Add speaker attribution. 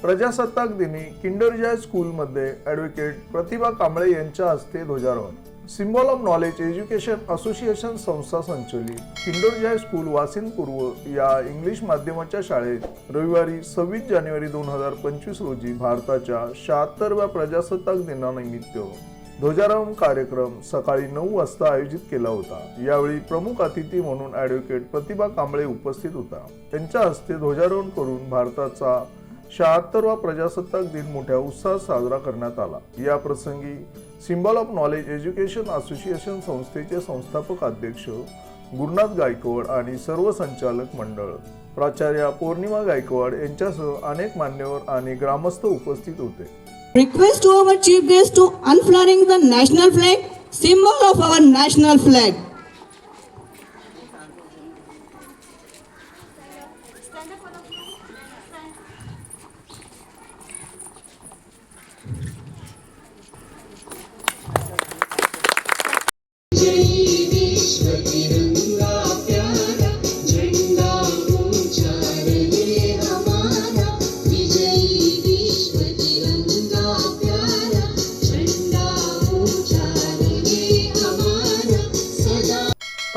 Speaker 1: प्रजासत्ताक दिनी किंडरजॉय स्कूलमध्ये ॲडव्होकेट प्रतिभा कांबळे यांच्या हस्ते ध्वजारोहण. Symbol of knowledge education association संस्था संचलित किंडरजॉय स्कूल वासिन पूर्व या इंग्लिश माध्यमाच्या शाळेत रविवारी सव्वीस जानेवारी दोन हजार पंचवीस रोजी भारताच्या शहात्तरव्या प्रजासत्ताक दिनानिमित्त ध्वजारोहण कार्यक्रम सकाळी नऊ वाजता आयोजित केला होता. यावेळी प्रमुख अतिथी म्हणून ॲडव्होकेट प्रतिभा कांबळे उपस्थित होता. त्यांच्या हस्ते ध्वजारोहण करून भारताचा शहात्तरवा प्रजासत्ताक दिन मोठ्या उत्साहात साजरा करण्यात आला या प्रसंगी symbol of knowledge education association संस्थेचे संस्थापक अध्यक्ष गुरुनाथ गायकवाड आणि सर्व संचालक मंडळ प्राचार्या पौर्णिमा गायकवाड यांच्यासह अनेक मान्यवर आणि ग्रामस्थ उपस्थित होते
Speaker 2: Request to our chief guest to unfurling the national flag, symbol of our national flag.